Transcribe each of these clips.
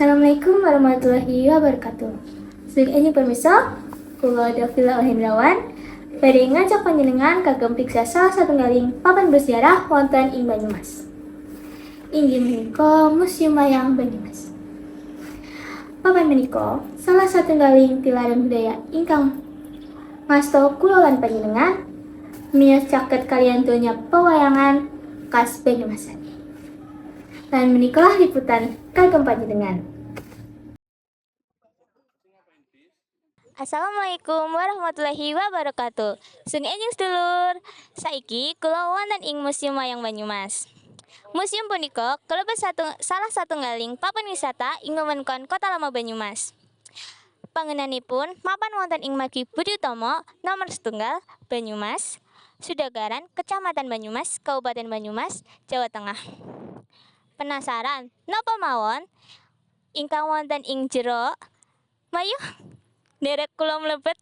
Assalamualaikum warahmatullahi wabarakatuh. Sedang ini permisa, kula Davila Hendrawan, Bade ngajak panjenengan kagem piksa salah satu galing papan bersejarah wonten ing Banyumas. Inggih menika Museum Wayang Banyumas. Papan menika salah satu galing tilaran budaya ingkang ngasto kula lan panjenengan miyos caket kalian donya pewayangan khas Banyumasan. Dan menikalah liputan kagem panjenengan. Assalamualaikum warahmatullahi wabarakatuh. Sung enjing sedulur. Saiki kula wonten ing Museum Wayang Banyumas. Museum punika kalebet satu salah satunggaling papan wisata ing wewengkon Kota Lama Banyumas. Pangenanipun mapan wonten ing Margi Budi Utomo nomor setunggal Banyumas, Sudagaran, Kecamatan Banyumas, Kabupaten Banyumas, Jawa Tengah. Penasaran napa mawon ingkang wonten ing jero? Mayu derek kula mlebet.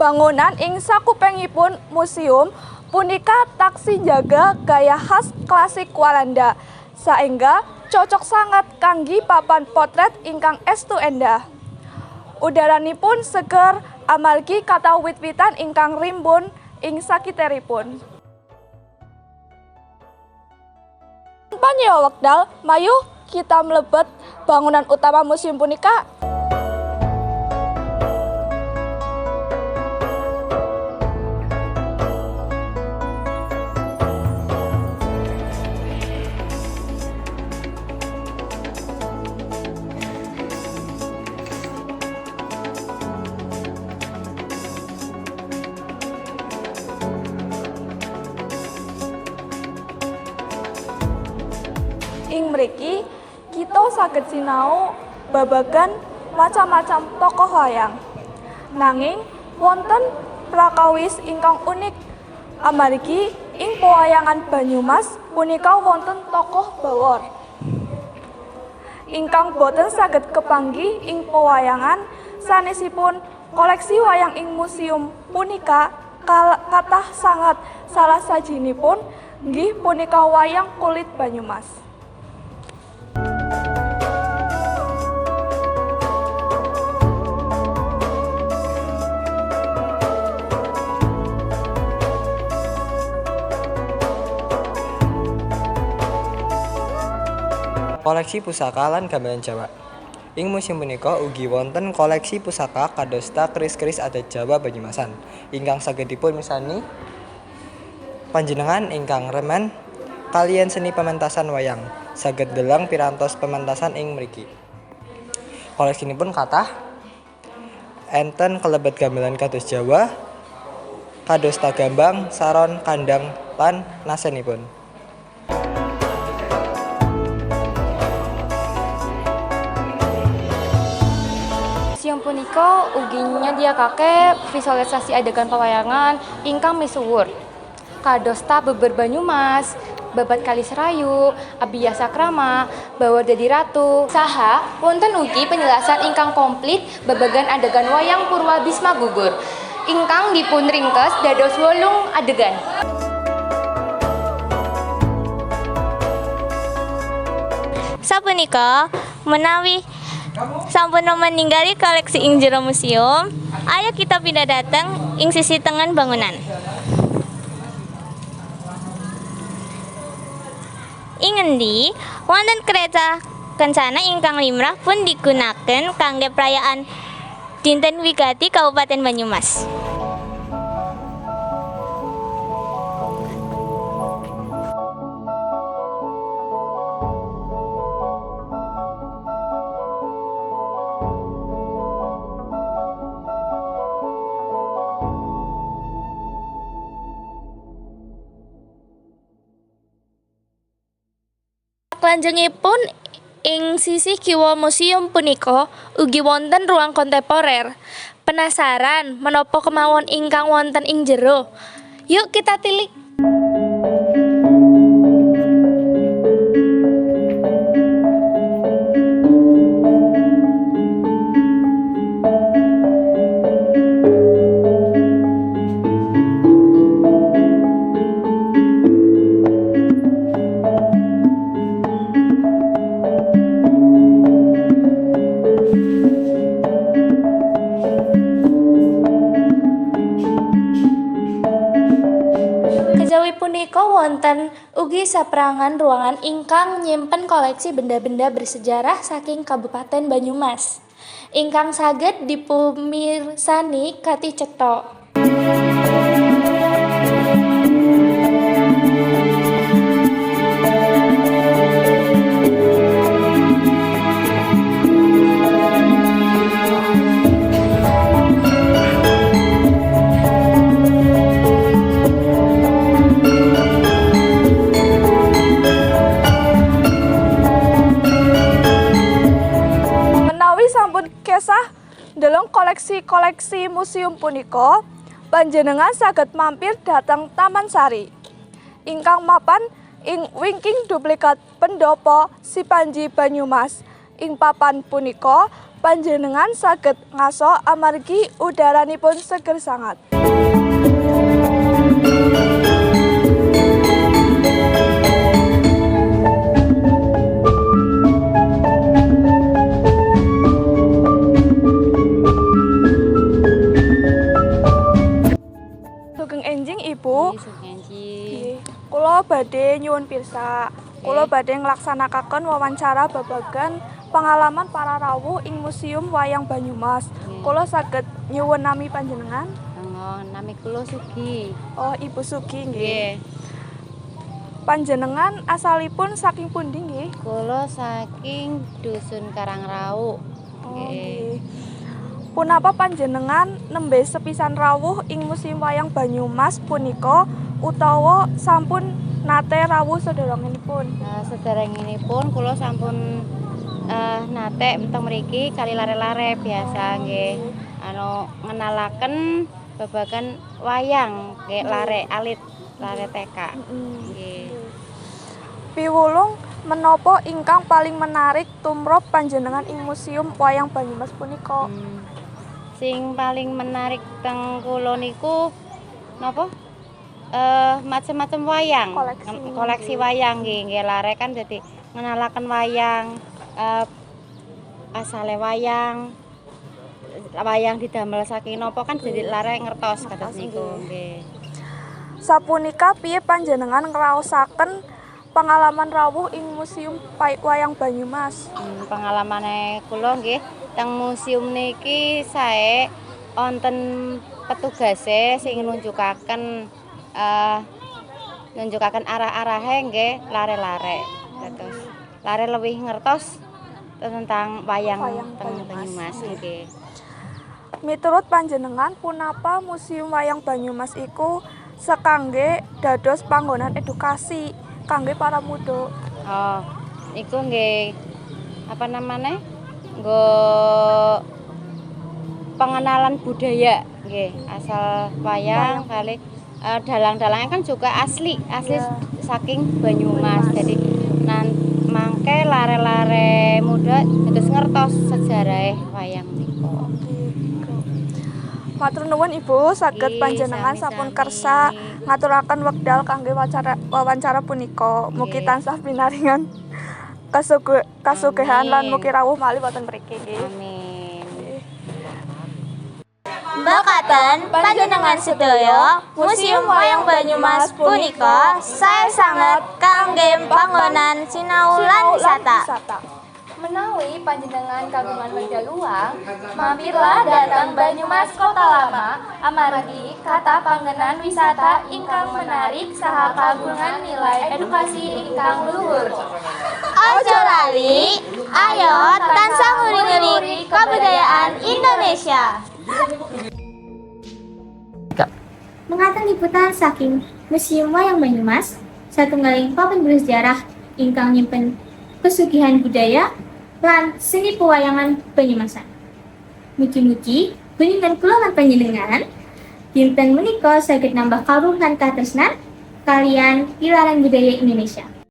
Bangunan ing sakupengipun museum punika taksi jaga gaya khas klasik Walanda saengga cocok sangat kangge papan potret ingkang estu endah. Udaranipun seger amargi kata wit-witan ingkang rimbun ing sakiteripun. Tanpa nyewa wekdal, mayu kita mlebet bangunan utama museum punika saged sinau babagan macam-macam tokoh wayang. Nanging wonten prakawis ingkang unik amargi ing pewayangan Banyumas punika wonten tokoh bawor. Ingkang boten saged kepanggi ing pewayangan sanesipun koleksi wayang ing museum punika kathah sangat salah sajinipun nggih punika wayang kulit Banyumas. Koleksi pusaka lan gamelan Jawa. Ing museum punika ugi wonten koleksi pusaka kadosta keris-keris adat Jawa Banyumasan ingkang saged dipun misani panjenengan ingkang remen kalian seni pementasan wayang saged delang pirantos pementasan ing mriki. Koleksinipun kathah enten kelebet gamelan kados Jawa, kadosta gambang, saron, kandang, lan nasenipun. Museum punika ugi nyadiakake visualisasi adegan pewayangan ingkang misuwur. Kadosta beber Banyumas, babat Kali Serayu, Abiyasa Krama, Bawor Dadi Ratu, saha wonten ugi penjelasan ingkang komplit babagan adegan wayang Purwa Bisma Gugur ingkang dipun ringkes dados wolung adegan. Sapunika menawi sampun meninggali koleksi ing jero museum, ayo kita pindah datang ing sisi tengen bangunan. Ing endi wonten kereta kencana ingkang limrah pun digunakan kangge perayaan Dinten Wigati Kabupaten Banyumas. Kelanjengipun Ing sisih kiwa museum punika ugi wonten ruang kontemporer. Penasaran menapa kemawon ingkang wonten ing jero? Yuk kita tilik. Wonten ugi saprangan ruangan ingkang nyimpen koleksi benda-benda bersejarah saking Kabupaten Banyumas. Ingkang saged dipemirsani kati cetok. Koleksi-koleksi museum punika, panjenengan saged mampir datang Taman Sari. Ingkang mapan ing wingking duplikat pendopo si Panji Banyumas. Ing papan punika panjenengan saged ngaso amargi udaranipun seger sangat. Badhe nyuwun pirsa. Kula badhe nglaksanakaken wawancara babagan pengalaman para rawuh ing Museum Wayang Banyumas. Kula saged nyuwun nami panjenengan. Oh, nami kula Sugi. Oh, Ibu Sugi nggih. Panjenengan asalipun saking pundi nggih? Kula saking dusun Karangrau. Oh, Nggih. nggih. Punapa panjenengan nembe sepisan rawuh ing Museum Wayang Banyumas punika utawa sampun nate rawuh sederonginipun? Nah, sederenginipun kula sampun eh nate teng mriki kali lare-lare biasa nggih. Anu ngenalaken babagan wayang nggih lare alit lare TK. Nggih. Piwulung menapa ingkang paling menarik tumrap panjenengan ing Museum Wayang Banyumas punika? Hmm. Sing paling menarik teng kula niku napa? Eh macam-macam wayang. Koleksi. Koleksi wayang nggih, nggih lare kan dadi ngenalaken wayang eh asale wayang wayang didamel saking napa kan dadi lare ngertos kados niku nggih. Sapunika piye panjenengan ngraosaken pengalaman rawuh ing Museum Wayang Banyumas? Hmm, pengalamane kula nggih teng museum niki sae wonten petugase sing nunjukaken eh nunjukaken arah-arahe nggih lare-lare. Terus lare lebih ngertos tentang wayang, teng Banyumas. Banyumas nggih. Miturut panjenengan punapa Museum Wayang Banyumas iku sekangge dados panggonan edukasi kangge para muda. Oh, iku nggih apa namanya? Nggo pengenalan budaya nggih, asal wayang kali eh, dalang-dalangnya kan juga asli, asli Iya. saking Banyumas. Jadi nan mangke lare-lare muda terus ngertos sejarah wayang niku. Matur nuwun Ibu, saged Ih, panjenengan sampun kersa ngaturaken wekdal kangge wawancara wawancara punika. Mugi Nggih. tansah pinaringan kasuge kasugehan lan mugi rawuh malih wonten mriki. Amin. Mbakaten panjenengan sedaya Museum Wayang Banyumas punika saya sangat kangge panggonan sinau lan wisata. Menawi panjenengan kagungan luang, mampirlah datang Banyumas Kota Lama, amargi kata panggenan wisata ingkang menarik saha kagungan nilai edukasi ingkang luhur. Ojo lali, ayo tansah nguri-nguri kebudayaan Indonesia. Mengatang liputan saking Museum Wayang Banyumas, satunggaling papan bersejarah ingkang nyimpen pesugihan budaya, lan seni pewayangan Banyumasan. Mugi-mugi, kunjungan kula lan panjenengan, dinten menika saged nambah lan katresnan kalian pilaran budaya Indonesia.